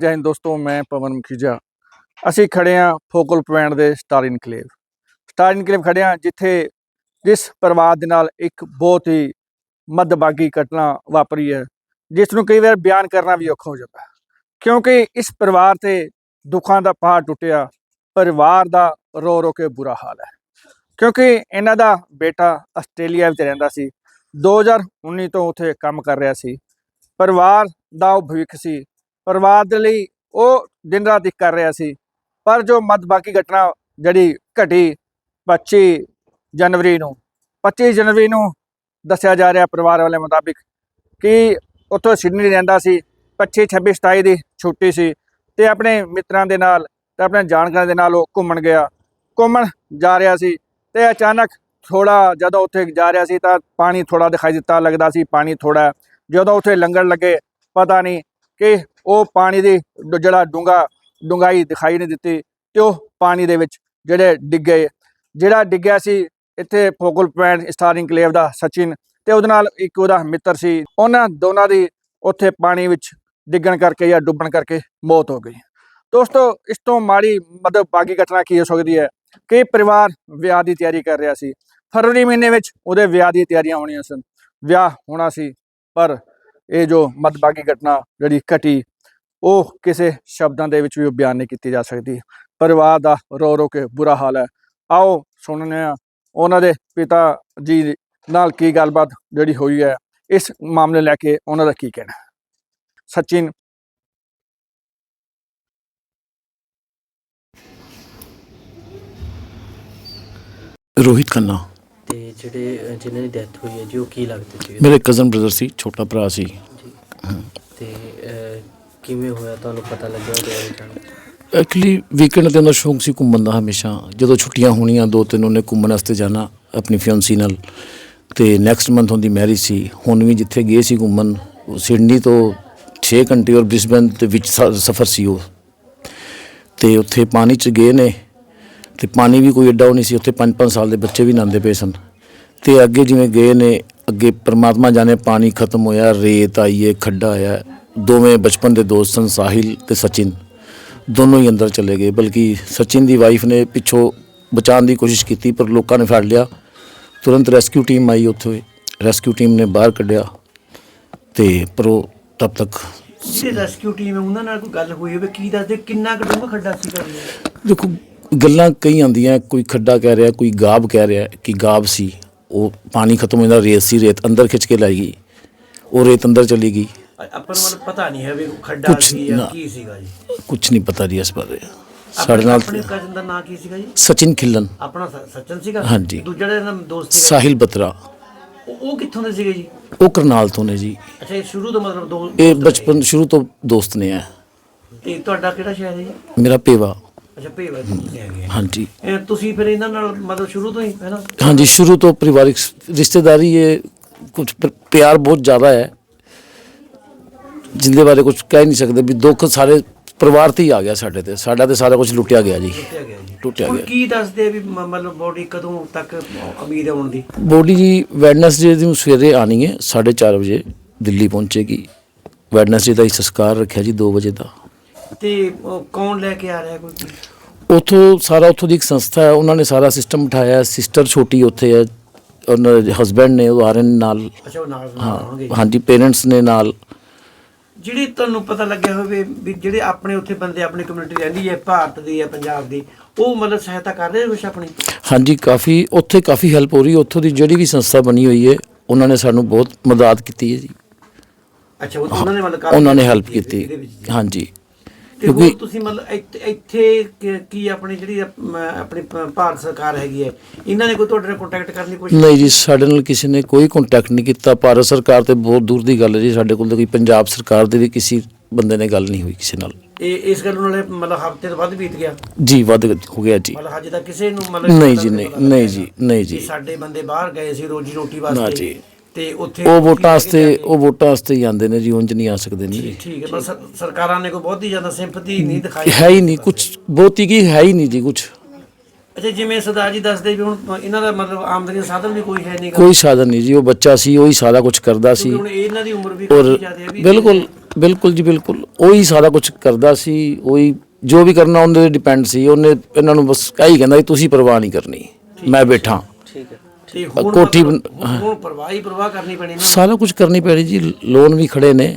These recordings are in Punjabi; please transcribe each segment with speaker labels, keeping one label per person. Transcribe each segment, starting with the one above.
Speaker 1: ਜੈ ਹਿੰਦ ਦੋਸਤੋ, ਮੈਂ ਪਵਨ ਮੁਖੀਜਾ। ਅਸੀਂ ਖੜੇ ਹਾਂ ਫੋਕਲ ਪੁਆਇੰਟ ਦੇ ਸਟਾਰ ਇਨਕਲੇਵ ਸਟਾਰ ਇਨਕਲੇਵ ਖੜੇ ਹਾਂ ਜਿੱਥੇ ਜਿਸ ਪਰਿਵਾਰ ਦੇ ਨਾਲ ਇੱਕ ਬਹੁਤ ਹੀ ਮੱਦਬਾਗੀ ਘਟਨਾ ਵਾਪਰੀ ਹੈ, ਜਿਸ ਨੂੰ ਕਈ ਵਾਰ ਬਿਆਨ ਕਰਨਾ ਵੀ ਔਖਾ ਹੋ ਜਾਂਦਾ ਕਿਉਂਕਿ ਇਸ ਪਰਿਵਾਰ ਤੇ ਦੁੱਖਾਂ ਦਾ ਪਹਾੜ ਟੁੱਟਿਆ, ਪਰਿਵਾਰ ਦਾ ਰੋ ਰੋ ਕੇ ਬੁਰਾ ਹਾਲ ਹੈ। ਕਿਉਂਕਿ ਇਹਨਾਂ ਦਾ ਬੇਟਾ ਆਸਟ੍ਰੇਲੀਆ ਵਿੱਚ ਰਹਿੰਦਾ ਸੀ 2019 ਤੋਂ ਉੱਥੇ ਕੰਮ ਕਰ ਰਿਹਾ ਸੀ। ਪਰਿਵਾਰ ਦਾ ਉਹ ਭਵਿੱਖ ਸੀ ਪਰਿਵਾਰ ਦੇ ਲਈ ਉਹ ਦਿਨ ਰਾਤ ਇੱਕ ਕਰ ਰਿਹਾ ਸੀ। ਪਰ ਜੋ ਮੱਦਬਾਕੀ ਘਟਨਾ ਜਿਹੜੀ ਘਟੀ 25 ਜਨਵਰੀ ਨੂੰ 25 ਜਨਵਰੀ ਨੂੰ ਦੱਸਿਆ ਜਾ ਰਿਹਾ ਪਰਿਵਾਰ ਵਾਲੇ ਮੁਤਾਬਿਕ ਕਿ ਉੱਥੋਂ ਸਿਡਨੀ ਰਹਿੰਦਾ ਸੀ 25 26 27 ਦੀ ਛੁੱਟੀ ਸੀ ਤੇ ਆਪਣੇ ਮਿੱਤਰਾਂ ਦੇ ਨਾਲ ਤੇ ਆਪਣੇ ਜਾਣਕਾਰਾਂ ਦੇ ਨਾਲ ਉਹ ਘੁੰਮਣ ਗਿਆ। ਘੁੰਮਣ ਜਾ ਰਿਹਾ ਸੀ ਤੇ ਅਚਾਨਕ ਥੋੜਾ ਜਦੋਂ ਉੱਥੇ ਜਾ ਰਿਹਾ ਸੀ ਤਾਂ ਪਾਣੀ ਥੋੜਾ ਦਿਖਾਈ ਦਿੱਤਾ, ਲੱਗਦਾ ਸੀ ਪਾਣੀ ਥੋੜਾ ਜਦੋਂ ਉੱਥੇ ਲੰਗਰ ਲੱਗੇ, ਪਤਾ ਨਹੀਂ ਕਿ ਉਹ ਪਾਣੀ ਦੀ ਜਿਹੜਾ ਡੂੰਗਾ ਡੂੰਘਾਈ ਦਿਖਾਈ ਨਹੀਂ ਦਿੱਤੀ ਤੇ ਉਹ ਪਾਣੀ ਦੇ ਵਿੱਚ ਜਿਹੜੇ ਡਿੱਗੇ ਜਿਹੜਾ ਡਿੱਗਿਆ ਸੀ ਇੱਥੇ ਫੋਕਲ ਪੁਆਇੰਟ ਸਟਾਰਿੰਗ ਕਲੇਵ ਦਾ ਸਚਿਨ ਤੇ ਉਹਦੇ ਨਾਲ ਇੱਕ ਉਹਦਾ ਮਿੱਤਰ ਸੀ। ਉਹਨਾਂ ਦੋਨਾਂ ਦੀ ਉੱਥੇ ਪਾਣੀ ਵਿੱਚ ਡਿੱਗਣ ਕਰਕੇ ਜਾਂ ਡੁੱਬਣ ਕਰਕੇ ਮੌਤ ਹੋ ਗਈ। ਦੋਸਤੋ, ਇਸ ਤੋਂ ਮਾੜੀ ਮਤਲਬ ਬਾਗੀ ਘਟਨਾ ਕੀ ਹੋ ਸਕਦੀ ਹੈ? ਕਿ ਪਰਿਵਾਰ ਵਿਆਹ ਦੀ ਤਿਆਰੀ ਕਰ ਰਿਹਾ ਸੀ। ਫਰਵਰੀ ਮਹੀਨੇ ਵਿੱਚ ਉਹਦੇ ਵਿਆਹ ਦੀ ਤਿਆਰੀਆਂ ਹੋਣੀਆਂ ਸਨ। ਵਿਆਹ ਹੋਣਾ ਸੀ, ਪਰ ਇਹ ਜੋ ਮਦਬਾਗੀ ਘਟਨਾ ਜਿਹੜੀ ਘਟੀ ਉਹ ਕਿਸੇ ਸ਼ਬਦਾਂ ਦੇ ਵਿੱਚ ਵੀ ਉਹ ਬਿਆਨ ਨਹੀਂ ਕੀਤੀ ਜਾ ਸਕਦੀ। ਪਰਿਵਾਰ ਦਾ ਰੋ ਰੋ ਕੇ ਬੁਰਾ ਹਾਲ ਹੈ। ਆਓ ਸੁਣਨੇ ਆ ਉਹਨਾਂ ਦੇ ਪਿਤਾ ਜੀ ਨਾਲ ਕੀ ਗੱਲਬਾਤ ਜਿਹੜੀ ਹੋਈ ਹੈ। ਇਸ ਮਾਮਲੇ ਲੈ ਕੇ ਉਹਨਾਂ ਦਾ ਕੀ ਕਹਿਣਾ। ਸਚਿਨ
Speaker 2: ਰੋਹਿਤ ਖੰਨਾ।
Speaker 3: ਤੇ ਜਿਹੜੇ ਜਿਨ੍ਹਾਂ ਦੀ ਡੈਥ ਹੋਈ ਹੈ ਜੀ ਉਹ ਕੀ ਲੱਗਦੇ ਸੀ?
Speaker 2: ਮੇਰੇ ਕਜ਼ਨ ਬ੍ਰਦਰ ਸੀ ਛੋਟਾ ਭਰਾ ਸੀ।
Speaker 3: ਜੀ। ਤੇ ਕਿਵੇਂ ਹੋਇਆ? ਤੁਹਾਨੂੰ ਪਤਾ ਲੱਗਿਆ ਉਹਦੇ ਬਾਰੇ ਜਾਣ
Speaker 2: ਐਕਚੁਅਲੀ ਵੀਕਐਂਡ ਦੇ ਅੰਦਰ ਸ਼ੌਂਕ ਸੀ ਘੁੰਮਣ ਦਾ ਹਮੇਸ਼ਾ। ਜਦੋਂ ਛੁੱਟੀਆਂ ਹੋਣੀਆਂ, ਦੋ ਤਿੰਨ ਉਹਨੇ ਘੁੰਮਣ ਵਾਸਤੇ ਜਾਣਾ ਆਪਣੀ ਫਿਆਂਸੀ ਨਾਲ। ਤੇ ਨੈਕਸਟ ਮੰਥ ਉਹਦੀ ਮੈਰਿਜ ਸੀ। ਹੁਣ ਵੀ ਜਿੱਥੇ ਗਏ ਸੀ ਘੁੰਮਣ, ਉਹ ਸਿਡਨੀ ਤੋਂ 6 ਘੰਟੇ ਔਰ ਬ੍ਰਿਸਬਨ ਦੇ ਵਿੱਚ ਸਫ਼ਰ ਸੀ ਉਹ। ਤੇ ਉੱਥੇ ਪਾਣੀ 'ਚ ਗਏ ਨੇ। ਤੇ ਪਾਣੀ ਵੀ ਕੋਈ ਐਡਾ ਉਹ ਨਹੀਂ ਸੀ। ਉੱਥੇ 5-5 ਸਾਲ ਦੇ ਬੱਚੇ ਵੀ ਨਹਾਉਂਦੇ ਪਏ ਸਨ। ਤੇ ਅੱਗੇ ਜਿਵੇਂ ਗਏ ਨੇ, ਅੱਗੇ ਪਰਮਾਤਮਾ ਜਾਣੇ ਪਾਣੀ ਖਤਮ ਹੋਇਆ, ਰੇਤ ਆਈ ਹੈ ਖੱਡਾ ਆਇਆ। ਦੋਵੇਂ ਬਚਪਨ ਦੇ ਦੋਸਤ ਸਨ ਸਾਹਿਲ ਤੇ ਸਚਿਨ। ਦੋਨੋਂ ਹੀ ਅੰਦਰ ਚਲੇ ਗਏ ਬਲਕਿ ਸਚਿਨ ਦੀ ਵਾਈਫ ਨੇ ਪਿੱਛੋਂ ਬਚਾਉਣ ਦੀ ਕੋਸ਼ਿਸ਼ ਕੀਤੀ ਪਰ ਲੋਕਾਂ ਨੇ ਫੜ ਲਿਆ। ਤੁਰੰਤ ਰੈਸਕਿਊ ਟੀਮ ਆਈ ਉੱਥੇ। ਰੈਸਕਿਊ ਟੀਮ ਨੇ ਬਾਹਰ ਕੱਢਿਆ ਤੇ ਪਰ ਉਹ ਤਬ ਤੱਕ
Speaker 4: ਜਿਹੜੇ ਰੈਸਕਿਊ ਟੀਮ ਹੈ ਉਹਨਾਂ ਨਾਲ ਕੋਈ ਗੱਲ ਹੋਈ ਹੋਵੇ ਕੀ ਦੱਸਦੇ ਕਿੰਨਾ ਕੁ ਡੂੰਘਾ ਖੱਡਾ ਸੀ ਕਰਦੇ
Speaker 2: ਦੇਖੋ ਗੱਲਾਂ ਕਈ ਆਂਦੀਆਂ ਕੋਈ ਖੱਡਾ ਕਹਿ ਰਿਹਾ ਕੋਈ ਗਾਬ ਕਹਿ ਰਿਹਾ ਕਿ ਗਾਬ ਸੀ। ਉਹ ਪਾਣੀ ਖਤਮ ਹੋ ਜਾਂਦਾ ਰੇਤ ਸੀ ਰੇਤ ਅੰਦਰ ਖਿੱਚ ਕੇ ਲਾਈ ਗਈ। ਉਹ ਰੇਤ ਅੰਦਰ ਚਲੀ ਗਈ।
Speaker 4: ਆਪਾਂ ਨੂੰ ਮਤਲਬ ਪਤਾ ਨਹੀਂ ਹੈ ਵੀ ਖੱਡਾ
Speaker 2: ਕੁਛ
Speaker 4: ਸੀ ਜਾਂ
Speaker 2: ਨਾ।
Speaker 4: ਕੀ ਸੀਗਾ ਜੀ।
Speaker 2: ਕੁਝ ਨਹੀਂ ਪਤਾ ਜੀ ਇਸ ਬਾਰੇ। ਸਾਡੇ ਨਾਲ
Speaker 4: ਆਪਣੇ ਕਜ਼ਨ ਦਾ ਨਾਂ ਕੀ ਸੀਗਾ ਜੀ?
Speaker 2: ਸਚਿਨ ਖਿੱਲਨ।
Speaker 4: ਆਪਣਾ ਸ- ਸਚਨ ਸੀਗਾ?
Speaker 2: ਹਾਂਜੀ।
Speaker 4: ਦੂਜਾ ਜਿਹੜਾ ਇਹਨਾਂ ਦਾ ਦੋਸਤ ਸੀਗਾ?
Speaker 2: ਸਾਹਿਲ ਬਤਰਾ।
Speaker 4: ਉਹ ਉਹ ਕਿੱਥੋਂ ਦੇ ਸੀਗੇ ਜੀ?
Speaker 2: ਉਹ ਕਰਨਾਲ ਤੋਂ ਨੇ ਜੀ।
Speaker 4: ਅੱਛਾ ਇਹ ਸ਼ੁਰੂ ਤੋਂ ਮਤਲਬ ਦੋ
Speaker 2: ਇਹ ਬਚਪਨ ਸ਼ੁਰੂ ਤੋਂ ਦੋਸਤ ਨੇ ਆ।
Speaker 4: ਤੇ ਤੁਹਾਡਾ ਕਿਹੜਾ ਸ਼ਹਿਰ ਹੈ ਜੀ?
Speaker 2: ਮੇਰਾ ਪੇਵਾ।
Speaker 4: ਅੱਛਾ ਭੇਵਾ ਤੁਸੀਂ ਹੈਗੇ ਆ।
Speaker 2: ਹਾਂਜੀ।
Speaker 4: ਇਹ ਤੁਸੀਂ ਫਿਰ ਇਹਨਾਂ ਨਾਲ ਮਤਲਬ ਸ਼ੁਰੂ ਤੋਂ ਹੀ ਹੈ ਨਾ?
Speaker 2: ਹਾਂਜੀ ਸ਼ੁਰੂ ਤੋਂ ਪਰਿਵਾਰਿਕ ਸ- ਰਿਸ਼ਤੇਦਾਰੀ ਇਹ ਕੁਝ ਪਿਆਰ ਬਹੁਤ ਜ਼ਿਆਦਾ ਹੈ। ਜਿੰਦੇ ਬਾਰੇ ਕੁਝ ਕਹਿ ਨਹੀਂ ਸਕਦੇ ਵੀ ਦੁੱਖ ਸਾਰੇ ਪਰਿਵਾਰ ਤੇ ਹੀ ਆ ਗਿਆ ਸਾਡੇ ਤੇ। ਸਾਡਾ ਤੇ ਸਾਰਾ ਕੁਝ ਲੁੱਟਿਆ ਗਿਆ ਜੀ। ਟੁੱਟਿਆ
Speaker 4: ਹੁਣ
Speaker 2: ਗਿਆ।
Speaker 4: ਕੀ ਦੱਸਦੇ ਆ ਵੀ ਮ- ਮਤਲਬ ਬੋਡੀ ਕਦੋਂ ਤੱਕ ਉਮੀਦ ਹੈ ਆਉਣ ਦੀ?
Speaker 2: ਬੋਡੀ ਜੀ ਵੈਡਨਸਡੇ ਦੀ ਸਵੇਰੇ ਆਣੀ ਹੈ 4:30 ਵਜੇ ਦਿੱਲੀ ਪਹੁੰਚੇਗੀ। ਵੈਡਨਸਡੇ ਦਾ ਹੀ ਸੰਸਕਾਰ ਰੱਖਿਆ ਜੀ 2 ਵਜੇ ਦਾ।
Speaker 4: ਤੇ ਉਹ ਕੌਣ ਲੈ ਕੇ ਆ ਰਿਹਾ ਕੋਈ?
Speaker 2: ਉਥੋਂ ਸਾਰਾ ਉਥੋਂ ਦੀ ਇੱਕ ਸੰਸਥਾ ਹੈ ਉਹਨਾਂ ਨੇ ਸਾਰਾ ਸਿਸਟਮ ਬਿਠਾਇਆ ਸਿਸਟਰ ਛੋਟੀ ਉੱਥੇ ਹੈ ਉਹਨਾਂ ਦੇ ਹਸਬੈਂਡ ਨੇ ਉਹ ਆ ਰਹੇ ਨੇ ਨਾਲ।
Speaker 4: ਅੱਛਾ ਉਹ ਨਾਲ ਨਾਲ
Speaker 2: ਹਾਂ
Speaker 4: ਆਉਣਗੇ।
Speaker 2: ਹਾਂਜੀ ਪੇਰੈਂਟਸ ਨੇ ਨਾਲ।
Speaker 4: ਜਿਹੜੀ ਤੁਹਾਨੂੰ ਪਤਾ ਲੱਗਿਆ ਹੋਵੇ ਵੀ ਜਿਹੜੇ ਆਪਣੇ ਉੱਥੇ ਬੰਦੇ ਆਪਣੀ ਕਮਿਊਨਿਟੀ ਰਹਿੰਦੀ ਹੈ ਭਾਰਤ ਦੀ ਹੈ ਪੰਜਾਬ ਦੀ ਉਹ ਮਤਲਬ ਸਹਾਇਤਾ ਕਰ ਰਹੇ ਕੁਛ ਆਪਣੀ?
Speaker 2: ਹਾਂਜੀ ਕਾਫੀ ਉੱਥੇ ਕਾਫੀ ਹੈਲਪ ਹੋ ਰਹੀ ਹੈ। ਉੱਥੋਂ ਦੀ ਜਿਹੜੀ ਵੀ ਸੰਸਥਾ ਬਣੀ ਹੋਈ ਹੈ ਉਹਨਾਂ ਨੇ ਸਾਨੂੰ ਬਹੁਤ ਮਦਦ ਕੀਤੀ ਹੈ ਜੀ।
Speaker 4: ਅੱਛਾ ਉਹ- ਉਹਨਾਂ ਨੇ ਮਤਲਬ ਕਾਫੀ
Speaker 2: ਉਹਨਾਂ ਨੇ ਹੈਲਪ ਕੀਤੀ। ਹਾਂਜੀ।
Speaker 4: ਤੇ
Speaker 2: ਕਿਉਂਕਿ
Speaker 4: ਤੁਸੀਂ ਮਤਲਬ ਇੱਥੇ- ਇੱਥੇ ਕੀ- ਕੀ ਆਪਣੀ ਜਿਹੜੀ ਅਪ- ਆਪਣੀ ਪ- ਭਾਰਤ ਸਰਕਾਰ ਹੈਗੀ ਹੈ ਇਹਨਾਂ ਨੇ ਕੋਈ ਤੁਹਾਡੇ ਨਾਲ ਕੰਟੈਕਟ ਕਰਨ ਦੀ ਕੋਸ਼ਿਸ਼
Speaker 2: ਨਹੀਂ ਜੀ ਸਾਡੇ ਨਾਲ ਕਿਸੇ ਨੇ ਕੋਈ ਕੰਟੈਕਟ ਨਹੀਂ ਕੀਤਾ। ਭਾਰਤ ਸਰਕਾਰ ਤੇ ਬਹੁਤ ਦੂਰ ਦੀ ਗੱਲ ਹੈ ਜੀ ਸਾਡੇ ਕੋਲ ਤਾਂ ਕੋਈ ਪੰਜਾਬ ਸਰਕਾਰ ਦੇ ਵੀ ਕਿਸੇ ਬੰਦੇ ਨੇ ਗੱਲ ਨਹੀਂ ਹੋਈ ਕਿਸੇ ਨਾਲ।
Speaker 4: ਇਹ ਇਸ ਗੱਲ ਨਾਲ ਮਤਲਬ ਹਫ਼ਤੇ ਤੋਂ ਵੱਧ ਬੀਤ ਗਿਆ?
Speaker 2: ਜੀ ਵੱਧ ਹੋ ਗਿਆ ਜੀ।
Speaker 4: ਮਤਲਬ ਹਜੇ ਤੱਕ ਕਿਸੇ ਨੂੰ ਮਤਲਬ
Speaker 2: ਨਹੀਂ ਜੀ ਨਹੀਂ ਨਹੀਂ ਜੀ ਨਹੀਂ ਜੀ।
Speaker 4: ਸਾਡੇ ਬੰਦੇ ਬਾਹਰ ਗਏ ਸੀ ਰੋਜੀ ਰੋਟੀ
Speaker 2: ਨਾ
Speaker 4: ਵਾਸਤੇ।
Speaker 2: ਜੀ।
Speaker 4: ਤੇ ਉੱਥੇ
Speaker 2: ਉਹ ਵੋਟਾਂ ਵਾਸਤੇ ਉਹ ਵੋਟਾਂ ਵਾਸਤੇ ਹੀ ਆਉਂਦੇ ਨੇ ਜੀ ਉਂਝ ਨਹੀਂ ਆ ਸਕਦੇ ਨੇ ਜੀ।
Speaker 4: ਠੀਕ ਹੈ ਪਰ ਸਰ- ਸਰਕਾਰਾਂ ਨੇ ਕੋਈ ਬਹੁਤੀ ਜ਼ਿਆਦਾ ਸਿੰਪਥੀ ਨਹੀਂ ਦਿਖਾਈ।
Speaker 2: ਹੈ ਹੀ ਨਹੀਂ ਕੁਝ ਬਹੁਤੀ ਕੀ ਹੈ ਹੀ ਨਹੀਂ ਜੀ ਕੁਝ
Speaker 4: ਅੱਛਾ ਜਿਵੇਂ ਸਰਦਾਰ ਜੀ ਦੱਸਦੇ ਵੀ ਹੁਣ ਇਹਨਾਂ ਦਾ ਮਤਲਬ ਆਮਦਨੀ ਦਾ ਸਾਧਨ ਵੀ ਕੋਈ ਹੈ ਨਹੀਂ
Speaker 2: ਕੋਈ ਸਾਧਨ ਨਹੀਂ ਜੀ ਉਹ ਬੱਚਾ ਸੀ ਉਹੀ ਸਾਰਾ ਕੁਝ ਕਰਦਾ ਸੀ।
Speaker 4: ਹੁਣ ਇਹਨਾਂ ਦੀ ਉਮਰ ਵੀ
Speaker 2: ਔਰ
Speaker 4: ਕਾਫੀ ਜ਼ਿਆਦਾ ਹੈ ਵੀ
Speaker 2: ਬਿਲਕੁਲ ਬਿਲਕੁਲ ਜੀ ਬਿਲਕੁਲ। ਉਹੀ ਸਾਰਾ ਕੁਝ ਕਰਦਾ ਸੀ ਉਹੀ ਜੋ ਵੀ ਕਰਨਾ ਉਹਦੇ ਤੇ ਡਿਪੈਂਡ ਸੀ ਉਹਨੇ ਇਹਨਾਂ ਨੂੰ ਬਸ ਇਹੀ ਕਹਿੰਦਾ ਸੀ ਤੁਸੀਂ ਪਰਵਾਹ ਨਹੀਂ ਕਰਨੀ ਮੈਂ ਬੈਠਾ।
Speaker 3: ਠੀਕ ਹੈ।
Speaker 4: ਤੇ ਹੁਣ
Speaker 2: ਕੋਠੀ
Speaker 4: ਹੁਣ ਪਰਵਾਹ ਹੀ ਪਰਵਾਹ ਕਰਨੀ ਪੈਣੀ ਨਾ।
Speaker 2: ਸਾਰਾ ਕੁਝ ਕਰਨੀ ਪੈਣੀ ਜੀ ਲੋਨ ਵੀ ਖੜੇ ਨੇ।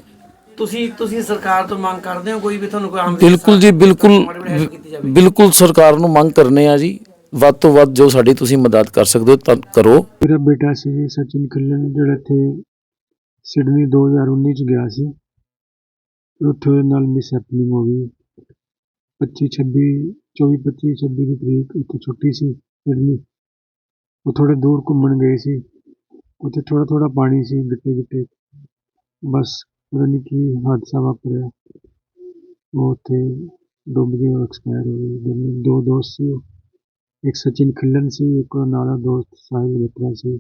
Speaker 4: ਤੁਸੀਂ ਤੁਸੀਂ ਸਰਕਾਰ ਤੋਂ ਮੰਗ ਕਰਦੇ ਹੋ ਕੋਈ ਵੀ ਤੁਹਾਨੂੰ ਕੋਈ ਆਮ
Speaker 2: ਬਿਲਕੁਲ ਜੀ ਬਿਲਕੁਲ
Speaker 4: ਮਾੜੀ ਮੋਟੀ help ਕੀਤੀ ਜਾਵੇ?
Speaker 2: ਬਿਲਕੁਲ ਸਰਕਾਰ ਨੂੰ ਮੰਗ ਕਰਨੇ ਆ ਜੀ। ਵੱਧ ਤੋਂ ਵੱਧ ਜੋ ਸਾਡੀ ਤੁਸੀਂ ਮਦਦ ਕਰ ਸਕਦੇ ਹੋ ਤਾਂ ਕਰੋ।
Speaker 5: ਮੇਰਾ ਬੇਟਾ ਸੀ ਜੀ ਸਚਿਨ ਖਿਲਨ ਜਿਹੜਾ ਇੱਥੇ ਸਿਡਨੀ 2019 ਚ ਗਿਆ ਸੀ। ਉੱਥੇ ਉਹਦੇ ਨਾਲ ਮਿਸ ਹੈਪਨਿੰਗ ਹੋ ਗਈ। 25 26 24 25 26 ਦੀ ਤਰੀਕ ਉੱਥੇ ਛੁੱਟੀ ਸੀ ਸਿਡਨੀ। ਉਹ ਥੋੜੇ ਦੂਰ ਘੁੰਮਣ ਗਏ ਸੀ ਉੱਥੇ ਥੋੜਾ ਥੋੜਾ ਪਾਣੀ ਸੀ ਗਿੱਟੇ ਗਿੱਟੇ ਬਸ ਪਤਾ ਨਹੀਂ ਕੀ ਹਾਦਸਾ ਵਾਪਰਿਆ ਉਹ ਉੱਥੇ ਡੁੱਬ ਗਏ ਉਹ ਐਕਸਪਾਇਰ ਹੋ ਗਏ ਦੋਨੋਂ ਦੋ ਦੋਸਤ ਸੀ ਉਹ। ਇੱਕ ਸਚਿਨ ਖਿਲਨ ਸੀ ਇੱਕ ਉਹਦਾ ਨਾਲ ਦਾ ਦੋਸਤ ਸਾਹਿਲ ਬਤਰਾ ਸੀ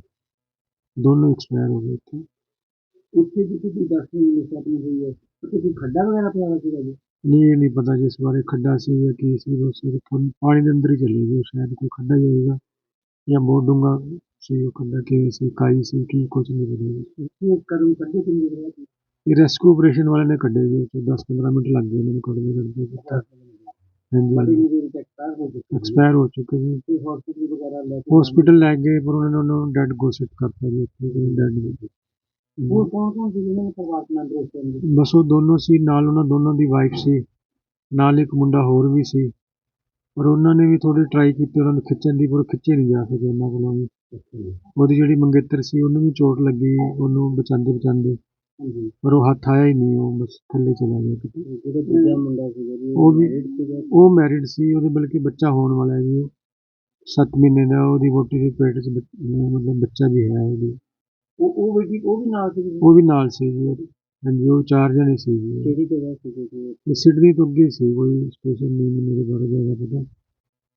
Speaker 5: ਦੋਨੋਂ ਐਕਸਪਾਇਰ ਹੋ ਗਏ ਉੱਥੇ ਉੱਥੇ ਜਿੱਥੇ ਤੁਸੀਂ ਦੱਸ ਰਹੇ ਹੋ ਆਪਣੀ ਹੋਈ ਹੈ ਉੱਥੇ ਕੋਈ ਖੱਡਾ ਵਗੈਰਾ ਪਿਆ ਹੋਇਆ ਸੀਗਾ ਜੀ ਨਹੀਂ ਇਹ ਨਹੀਂ ਪਤਾ ਜਿਸ ਬਾਰੇ ਖੱਡਾ ਸੀ ਜਾਂ ਕੀ ਸੀ ਉਹ ਸਿਰ ਪਾਣੀ ਦੇ ਅੰਦਰ ਹੀ ਚਲੇ ਗਏ ਸ਼ਾਇਦ ਕੋਈ ਖੱਡਾ ਹੀ ਹੋਏਗਾ ਜਾਂ ਬਹੁਤ ਡੂੰਘਾ ਸੀ ਉਹ ਖੱਡਾ ਕਿਵੇਂ ਸੀ ਕਾਈ ਸੀ ਕੀ ਕੁਝ ਨਹੀਂ ਪਤਾ ਇਹ ਕਰੂ ਕੱਢੇ ਕਿੰਨੀ ਦੇਰ ਬਾਅਦ ਇਹ ਰੈਸਕਿਊ ਆਪਰੇਸ਼ਨ ਵਾਲਿਆਂ ਨੇ ਕੱਢੇ ਜੀ 10-15 ਮਿੰਟ ਲੱਗ ਗਏ ਉਹਨਾਂ ਨੂੰ ਕੱਢਦੇ ਕੱਢਦੇ ਕੀਤਾ। ਹਾਂਜੀ ਐਕਸਪਾਇਰ ਹੋ ਚੁੱਕੇ ਜੀ ਹਸਪੀਟਲ ਲੈ ਗਏ ਪਰ ਉਹਨਾਂ ਨੇ ਉਹਨੂੰ ਡੈਡ ਘੋਸ਼ਿਤ ਕਰਤਾ ਜੀ ਉੱਥੇ ਡੈਡ ਉਹ ਕੌਣ ਕੌਣ ਸੀ ਜਿਹਨਾਂ ਨੇ ਪਰਿਵਾਰ ਨਾਲ ਬਸ ਉਹ ਦੋਨੋਂ ਸੀ ਨਾਲ ਉਹਨਾਂ ਦੋਨੋਂ ਦੀ ਵਾਈਫ ਸੀ ਨਾਲ ਇੱਕ ਮੁੰਡਾ ਹੋਰ ਵੀ ਸੀ। ਪਰ ਉਹਨਾਂ ਨੇ ਵੀ ਥੋੜੀ ਟਰਾਈ ਕੀਤੀ ਉਹਨਾਂ ਨੂੰ ਖਿੱਚਣ ਦੀ ਪਰ ਖਿੱਚੇ ਨਹੀਂ ਜਾ ਸਕੇ ਉਹਨਾਂ ਕੋਲੋਂ ਵੀ। ਉਹਦੀ ਜਿਹੜੀ ਮੰਗੇਤਰ ਸੀ ਉਹਨੂੰ ਵੀ ਚੋਟ ਲੱਗੀ ਉਹਨੂੰ ਬਚਾਉਂਦੇ ਬਚਾਉਂਦੇ। ਪਰ ਉਹ ਹੱਥ ਆਇਆ ਹੀ ਨਹੀਂ ਉਹ ਬਸ ਥੱਲੇ ਚਲਾ ਗਿਆ। ਕਿਤੇ ਜਿਹੜਾ ਦੂਜਾ ਮੁੰਡਾ ਸੀ ਉਹ ਵੀ ਉਹ ਮੈਰਿਡ ਸੀ ਉਹਦੇ ਬਲਕਿ ਬੱਚਾ ਹੋਣ ਵਾਲਾ ਹੈ ਜੀ ਉਹ 7 ਮਹੀਨੇ ਦਾ ਉਹਦੀ ਵੋਟੀ ਦੇ ਪੇਟ 'ਚ ਮਤਲਬ ਬੱਚਾ ਵੀ ਹੈ ਉਹਦੀ। ਉਹ ਉਹ ਵੀ ਉਹ ਵੀ ਨਾਲ ਸੀ ਉਹ ਵੀ ਨਾਲ ਸੀ ਜੀ। ਹਾਂਜੀ ਉਹ ਚਾਰ ਜਣੇ ਸੀ। ਜੀ ਕਿਹੜੀ ਜਗ੍ਹਾ ਸੀ ਸਿਡਨੀ ਤੋਂ ਅੱਗੇ ਸੀ ਕੋਈ ਸਟੇਸ਼ਨ ਨਹੀਂ ਮੈਨੂੰ ਇਹਦੇ ਬਾਰੇ ਜ਼ਿਆਦਾ ਪਤਾ।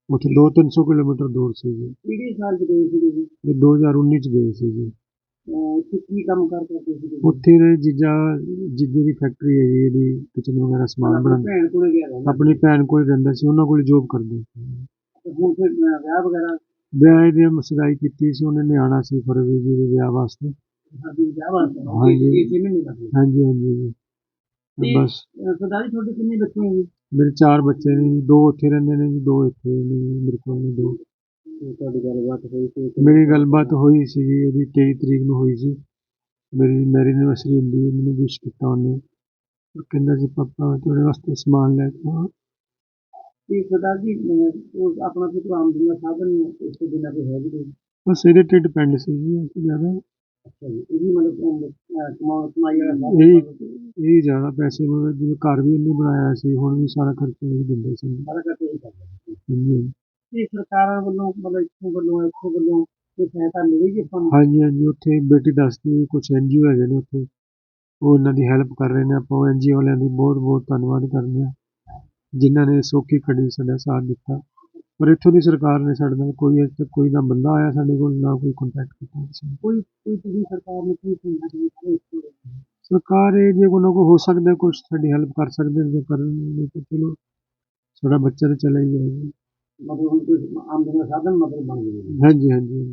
Speaker 5: ਉੱਥੇ 2-300 ਕਿਲੋਮੀਟਰ ਦੂਰ ਸੀ ਜੀ। ਕਿਹੜੇ ਸਾਲ ਚ ਗਏ ਸੀ ਜੀ? ਇਹ 2019 ਚ ਗਏ ਸੀ ਜੀ। ਉੱਥੇ ਕੀ ਕੰਮ ਕਰਦੇ ਸੀ ਉੱਥੇ ਦੇ ਜੀਜਾ ਜੀਜੇ ਦੀ ਫੈਕਟਰੀ ਹੈ ਜੀ ਇਹਦੀ ਕਿਚਨ ਵਗੈਰਾ ਸਮਾਨ ਬਣਾਉਂਦੇ। ਭੈਣ ਕੋਲੇ ਗਿਆ ਆਪਣੀ ਭੈਣ ਕੋਲ ਰਹਿੰਦਾ ਸੀ ਉਹਨਾਂ ਕੋਲ ਜੋਬ ਕਰਦੇ। ਸੀ ਹੁਣ ਫਿਰ ਵਿਆਹ ਵਗੈਰਾ? ਵਿਆਹ ਦੀ ਮਸਗਾਈ ਕੀਤੀ ਸੀ ਉਹਨੇ ਨਿਆਣਾ ਸੀ ਫਰਵਰੀ ਜੀ ਦੇ ਵਿਆਹ ਵਾਸਤੇ। ਹਾਂਜੀ। ਹਾਂਜੀ ਹਾਂਜੀ। ਜੀ ਤੇ ਬਸ। ਸਰਦਾਰੀ ਤੁਹਾਡੇ ਕਿੰਨੇ ਬੱਚੇ ਹੈ ਮੇਰੇ ਚਾਰ ਬੱਚੇ ਨੇ ਜੀ ਦੋ ਉੱਥੇ ਰਹਿੰਦੇ ਨੇ ਜੀ ਦੋ ਇੱਥੇ ਨੇ ਜੀ, ਮੇਰੇ ਕੋਲ ਨੇ ਦੋ। ਤੁਹਾਡੀ ਗੱਲਬਾਤ ਹੋਈ ਸੀ ਮੇਰੀ ਗੱਲਬਾਤ ਹੋਈ ਸੀ ਜੀ ਉਹਦੀ 23 ਤਰੀਕ ਨੂੰ ਹੋਈ ਸੀ। ਮੇਰੀ ਮੈਰੀ ਐਨਵਰਸਰੀ ਹੁੰਦੀ ਹੈ ਮੈਨੂੰ ਵਿਸ਼ ਕੀਤਾ ਉਹਨੇ। ਉਹ ਕਹਿੰਦਾ ਸੀ ਪਾਪਾ ਮੈਂ ਤੁਹਾਡੇ ਵਾਸਤੇ ਸਮਾਨ ਲੈ ਕੇ ਆਇਆ ਤੇ ਸਰਦਾਰ ਜੀ ਉਹ ਆਪਣਾ ਕੋਈ ਆਮਦਨ ਦਾ ਸਾਧਨ ਇਸ ਤੋਂ ਬਿਨਾਂ ਕੋਈ ਹੈ ਵੀ ਕੋਈ। ਬਸ ਇਹਦੇ ਤੇ ਡਿਪੈਂਡ ਸੀ ਜੀ ਤੋਂ ਜ਼ਿਆਦਾ। ਜੀ ਇਹ ਵੀ ਮਤਲਬ ਕਮਾਈ ਵਾਲਾ ਇਹ ਇਹ ਜ਼ਿਆਦਾ ਪੈਸੇ ਮਤਲਬ ਜਿਵੇਂ ਘਰ ਵੀ ਇੰਨੇ ਬਣਾਇਆ ਸੀ ਹੁਣ ਵੀ ਸਾਰਾ ਖਰਚਾ ਇਹ ਦਿੰਦੇ ਸੀ। ਸਾਰਾ ਖਰਚਾ ਇਹ ਕਰਦਾ ਇਹ ਸਰਕਾਰਾਂ ਵੱਲੋਂ ਮਤਲਬ ਇੱਥੋਂ ਵੱਲੋਂ ਇੱਥੋਂ ਵੱਲੋਂ ਕੋਈ ਸਹਾਇਤਾ ਮਿਲੇਗੀ ਆਪਾਂ ਨੂੰ? ਹਾਂਜੀ ਹਾਂਜੀ ਉੱਥੇ ਬੇਟੀ ਦੱਸਦੀ ਕੁਝ ਐਨਜੀਓ ਹੈਗੇ ਨੇ ਉੱਥੇ। ਉਹ ਇਹਨਾਂ ਦੀ ਹੈਲਪ ਕਰ ਰਹੇ ਨੇ ਆਪਾਂ ਉਹ ਐਨਜੀਓ ਵਾਲਿਆਂ ਦੀ ਬਹੁਤ ਬਹੁਤ ਧੰਨਵਾਦ ਕਰਦੇ ਹਾਂ। ਜਿਨ੍ਹਾਂ ਨੇ ਸੌਖੀ ਖੜੀ ਸਾਡਾ ਸਾਥ ਦਿੱਤਾ। ਪਰ ਇੱਥੋਂ ਦੀ ਸਰਕਾਰ ਨੇ ਸਾਡੇ ਨਾਲ ਕੋਈ ਅਜੇ ਤੱਕ ਕੋਈ ਨਾ ਬੰਦਾ ਆਇਆ ਸਾਡੇ ਕੋਲ ਨਾ ਕੋਈ ਕੰਟੈਕਟ ਕੀਤਾ ਕਿਸੇ ਨੇ। ਕੋਈ ਕੋਈ ਤੁਸੀਂ ਸਰਕਾਰ ਨੂੰ ਕੀ ਸੁਣਾਉਂਦੇ ਸਰਕਾਰ ਇਹ ਜੇ ਕੋਈ ਹੋ ਸਕਦਾ ਕੁਝ ਸਾਡੀ ਹੈਲਪ ਕਰ ਸਕਦੇ ਨੇ ਤਾਂ ਕਰਨ ਨਹੀਂ ਤਾਂ ਚਲੋ ਸਾਡਾ ਬੱਚਾ ਤਾਂ ਚਲਾ ਹੀ ਜਾਏਗਾ ਮਤਲਬ ਹੁਣ ਕੋਈ ਆਮਦਨ ਦਾ ਸਾਧਨ ਮਤਲਬ ਬਣ ਗਿਆ ਹਾਂਜੀ ਹਾਂਜੀ